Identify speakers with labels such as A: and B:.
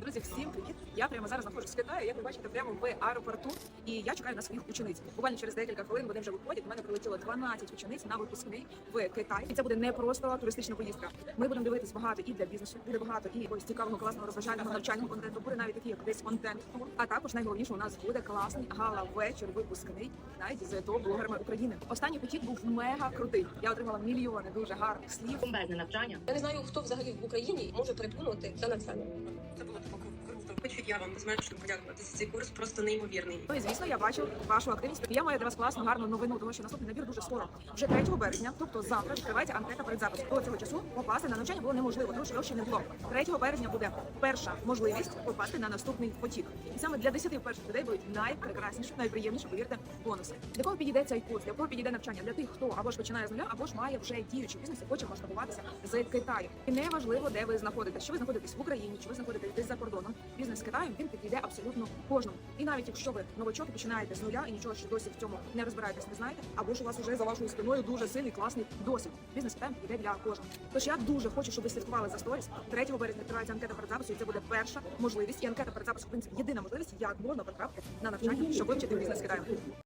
A: Друзі, всім привіт! Я прямо зараз знаходжусь в Китаї. Як ви бачите, прямо в аеропорту. І я чекаю на своїх учениць. Буквально через декілька хвилин вони вже виходять. У мене прилетіло 12 учениць на випускний в Китай. І це буде не просто туристична поїздка. Ми будемо дивитись багато і для бізнесу, буде багато і якогось цікавого, класного розважального навчального контенту. Буде навіть такий як десь контент. А також найголовніше у нас буде класний гала вечір випускний навіть з ТО блогерами України. Останній потік був мега крутий. Я отримала мільйони дуже гарних слів.
B: бомбезне навчання.
C: Я не знаю, хто взагалі в Україні може переплюнути це навчання.
D: Це було Okay. Хочу я вам безмежно подякувати за цей курс, просто неймовірний.
A: Ну і звісно, я бачу вашу активність. Я маю для вас класну гарну новину, тому що наступний набір дуже скоро. Вже 3 березня, тобто завтра відкривається анкета перед записом. До цього часу попасти на навчання було неможливо, тому що його ще не було. 3 березня буде перша можливість попасти на наступний потік. І саме для 10 перших людей будуть найпрекрасніші, найприємніші, повірте, бонуси. Для кого підійде цей курс, для кого підійде навчання? Для тих, хто або ж починає з нуля, або ж має вже діючий бізнес і хоче масштабуватися з Китаю. І не важливо, де ви знаходитесь, що ви знаходитесь в Україні, чи ви знаходитесь десь за кордоном. Бізнес з Китаєм він підійде абсолютно кожному. І навіть якщо ви новачок і починаєте з нуля і нічого ще досі в цьому не розбираєтесь, не знаєте, або ж у вас вже за вашою спиною дуже сильний класний досвід. Бізнес з Китаєм підійде для кожного. Тож я дуже хочу, щоб ви слідкували за сторіс. 3 березня відкривається анкета перед запису, і це буде перша можливість. І анкета перед запису, в принципі, єдина можливість, як можна потрапити на навчання, щоб вивчити бізнес з Китаєм.